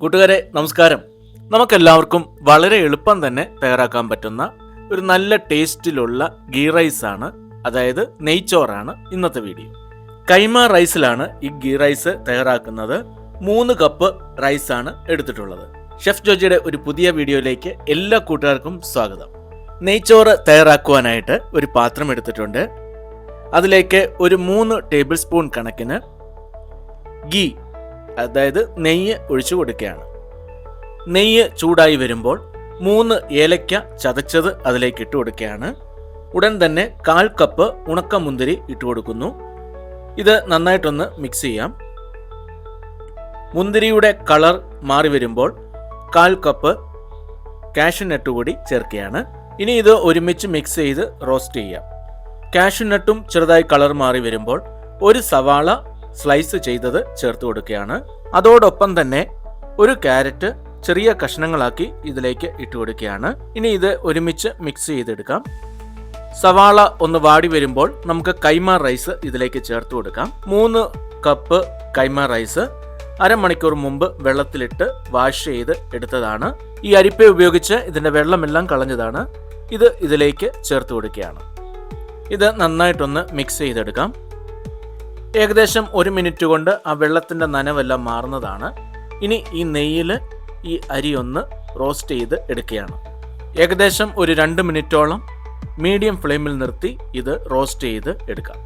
കൂട്ടുകാരെ നമസ്കാരം. നമുക്കെല്ലാവർക്കും വളരെ എളുപ്പം തന്നെ തയ്യാറാക്കാൻ പറ്റുന്ന ഒരു നല്ല ടേസ്റ്റിലുള്ള ഗീ റൈസ് ആണ് അതായത് നെയ്ച്ചോറാണ് ഇന്നത്തെ വീഡിയോ. കൈമ റൈസിലാണ് ഈ ഗീ റൈസ് തയ്യാറാക്കുന്നത്. മൂന്ന് കപ്പ് റൈസ് ആണ് എടുത്തിട്ടുള്ളത്. ഷെഫ് ജോജിയുടെ ഒരു പുതിയ വീഡിയോയിലേക്ക് എല്ലാ കൂട്ടുകാർക്കും സ്വാഗതം. നെയ്ച്ചോറ് തയ്യാറാക്കുവാനായിട്ട് ഒരു പാത്രം എടുത്തിട്ടുണ്ട്. അതിലേക്ക് ഒരു മൂന്ന് ടേബിൾ സ്പൂൺ കണക്കിന് ഗീ അതായത് നെയ്യ് ഒഴിച്ചു കൊടുക്കുകയാണ്. നെയ്യ് ചൂടായി വരുമ്പോൾ മൂന്ന് ഏലയ്ക്ക ചതച്ചത് അതിലേക്ക് ഇട്ട് കൊടുക്കുകയാണ്. ഉടൻ തന്നെ കാൽ കപ്പ് ഉണക്കമുന്തിരി ഇട്ട് കൊടുക്കുന്നു. ഇത് നന്നായിട്ടൊന്ന് മിക്സ് ചെയ്യാം. മുന്തിരിയുടെ കളർ മാറി വരുമ്പോൾ കാൽ കപ്പ് കാഷ്യൂനട്ട് കൂടി ചേർക്കുകയാണ്. ഇനി ഇത് ഒരുമിച്ച് മിക്സ് ചെയ്ത് റോസ്റ്റ് ചെയ്യാം. കാഷ്യൂനട്ടും ചെറുതായി കളർ മാറി വരുമ്പോൾ ഒരു സവാള സ്ലൈസ് ചെയ്തത് ചേർത്ത് കൊടുക്കുകയാണ്. അതോടൊപ്പം തന്നെ ഒരു ക്യാരറ്റ് ചെറിയ കഷ്ണങ്ങളാക്കി ഇതിലേക്ക് ഇട്ട് കൊടുക്കുകയാണ്. ഇനി ഇത് ഒരുമിച്ച് മിക്സ് ചെയ്തെടുക്കാം. സവാള ഒന്ന് വാടി വരുമ്പോൾ നമുക്ക് കൈമ റൈസ് ഇതിലേക്ക് ചേർത്ത് കൊടുക്കാം. മൂന്ന് കപ്പ് കൈമ റൈസ് അരമണിക്കൂർ മുമ്പ് വെള്ളത്തിലിട്ട് വാഷ് ചെയ്ത് എടുത്തതാണ്. ഈ അരിപ്പ ഉപയോഗിച്ച് ഇതിന്റെ വെള്ളമെല്ലാം കളഞ്ഞതാണ്. ഇത് ഇതിലേക്ക് ചേർത്ത് കൊടുക്കുകയാണ്. ഇത് നന്നായിട്ടൊന്ന് മിക്സ് ചെയ്തെടുക്കാം. ഏകദേശം ഒരു മിനിറ്റ് കൊണ്ട് ആ വെള്ളത്തിന്റെ നനവെല്ലാം മാറുന്നതാണ്. ഇനി ഈ നെയ്യിൽ ഈ അരി ഒന്ന് റോസ്റ്റ് ചെയ്ത് എടുക്കുകയാണ്. ഏകദേശം ഒരു രണ്ട് മിനിറ്റോളം മീഡിയം ഫ്ലെയിമിൽ നിർത്തി ഇത് റോസ്റ്റ് ചെയ്ത് എടുക്കാം.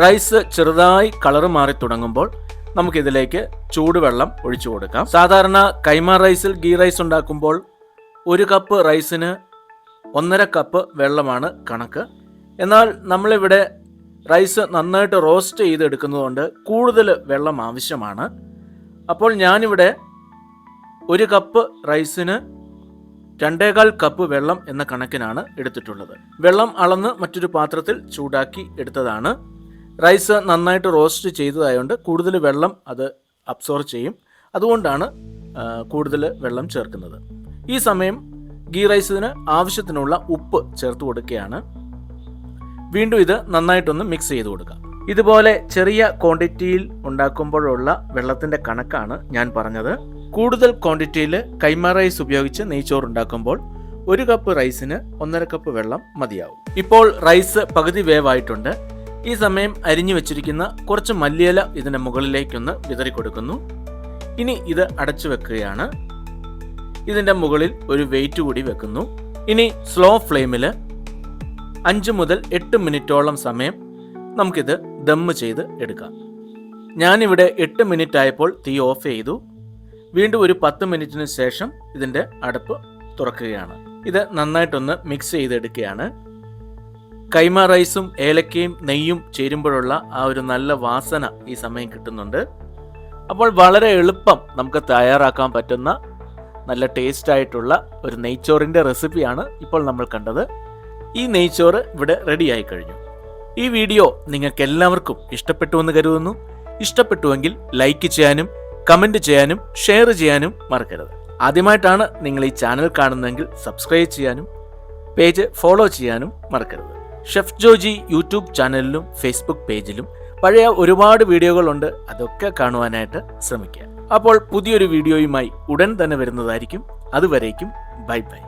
റൈസ് ചെറുതായി കളർ മാറി തുടങ്ങുമ്പോൾ നമുക്കിതിലേക്ക് ചൂടുവെള്ളം ഒഴിച്ചു കൊടുക്കാം. സാധാരണ കൈമ റൈസിൽ ഗീ റൈസ് ഉണ്ടാക്കുമ്പോൾ ഒരു കപ്പ് റൈസിന് ഒന്നര കപ്പ് വെള്ളമാണ് കണക്ക്. എന്നാൽ നമ്മളിവിടെ റൈസ് നന്നായിട്ട് റോസ്റ്റ് ചെയ്തെടുക്കുന്നതുകൊണ്ട് കൂടുതൽ വെള്ളം ആവശ്യമാണ്. അപ്പോൾ ഞാനിവിടെ ഒരു കപ്പ് റൈസിന് രണ്ടേകാൽ കപ്പ് വെള്ളം എന്ന കണക്കിനാണ് എടുത്തിട്ടുള്ളത്. വെള്ളം അളന്ന് മറ്റൊരു പാത്രത്തിൽ ചൂടാക്കി എടുത്തതാണ്. റൈസ് നന്നായിട്ട് റോസ്റ്റ് ചെയ്തതായതുകൊണ്ട് കൂടുതൽ വെള്ളം അത് അബ്സോർവ് ചെയ്യും. അതുകൊണ്ടാണ് കൂടുതൽ വെള്ളം ചേർക്കുന്നത്. ഈ സമയം ഗീ റൈസിന് ആവശ്യത്തിനുള്ള ഉപ്പ് ചേർത്ത് കൊടുക്കുകയാണ്. വീണ്ടും ഇത് നന്നായിട്ടൊന്ന് മിക്സ് ചെയ്ത് കൊടുക്കാം. ഇതുപോലെ ചെറിയ ക്വാണ്ടിറ്റിയിൽ ഉണ്ടാക്കുമ്പോഴുള്ള വെള്ളത്തിന്റെ കണക്കാണ് ഞാൻ പറഞ്ഞത്. കൂടുതൽ ക്വാണ്ടിറ്റിയിൽ കൈമ റൈസ് ഉപയോഗിച്ച് നെയ്ച്ചോറ് ഉണ്ടാക്കുമ്പോൾ ഒരു കപ്പ് റൈസിന് ഒന്നര കപ്പ് വെള്ളം മതിയാവും. ഇപ്പോൾ റൈസ് പകുതി വേവായിട്ടുണ്ട്. ഈ സമയം അരിഞ്ഞു വെച്ചിരിക്കുന്ന കുറച്ച് മല്ലിയില ഇതിന്റെ മുകളിലേക്കൊന്ന് വിതറി കൊടുക്കുന്നു. ഇനി ഇത് അടച്ചു വെക്കുകയാണ്. ഇതിന്റെ മുകളിൽ ഒരു വെയിറ്റ് കൂടി വെക്കുന്നു. ഇനി സ്ലോ ഫ്ലെയിമിൽ അഞ്ച് മുതൽ എട്ട് മിനിറ്റോളം സമയം നമുക്കിത് ദമ്മ് ചെയ്ത് എടുക്കാം. ഞാനിവിടെ എട്ട് മിനിറ്റ് ആയപ്പോൾ തീ ഓഫ് ചെയ്തു. വീണ്ടും ഒരു പത്ത് മിനിറ്റിന് ശേഷം ഇതിന്റെ അടുപ്പ് തുറക്കുകയാണ്. ഇത് നന്നായിട്ടൊന്ന് മിക്സ് ചെയ്തെടുക്കുകയാണ്. കൈമ റൈസും ഏലക്കയും നെയ്യും ചേരുമ്പോഴുള്ള ആ ഒരു നല്ല വാസന ഈ സമയം കിട്ടുന്നുണ്ട്. അപ്പോൾ വളരെ എളുപ്പം നമുക്ക് തയ്യാറാക്കാൻ പറ്റുന്ന നല്ല ടേസ്റ്റ് ആയിട്ടുള്ള ഒരു നെയ്ച്ചോറിന്റെ റെസിപ്പിയാണ് ഇപ്പോൾ നമ്മൾ കണ്ടത്. ഈ നെയ്ച്ചോറ് ഇവിടെ റെഡിയായി കഴിഞ്ഞു. ഈ വീഡിയോ നിങ്ങൾക്ക് എല്ലാവർക്കും ഇഷ്ടപ്പെട്ടു എന്ന് കരുതുന്നു. ഇഷ്ടപ്പെട്ടുവെങ്കിൽ ലൈക്ക് ചെയ്യാനും കമന്റ് ചെയ്യാനും ഷെയർ ചെയ്യാനും മറക്കരുത്. ആദ്യമായിട്ടാണ് നിങ്ങൾ ഈ ചാനൽ കാണുന്നതെങ്കിൽ സബ്സ്ക്രൈബ് ചെയ്യാനും പേജ് ഫോളോ ചെയ്യാനും മറക്കരുത്. ഷെഫ് ജോജി യൂട്യൂബ് ചാനലിലും ഫേസ്ബുക്ക് പേജിലും പഴയ ഒരുപാട് വീഡിയോകളുണ്ട്. അതൊക്കെ കാണുവാനായിട്ട് ശ്രമിക്കുക. അപ്പോൾ പുതിയൊരു വീഡിയോയുമായി ഉടൻ തന്നെ വരുന്നതായിരിക്കും. അതുവരേക്കും ബൈ ബൈ.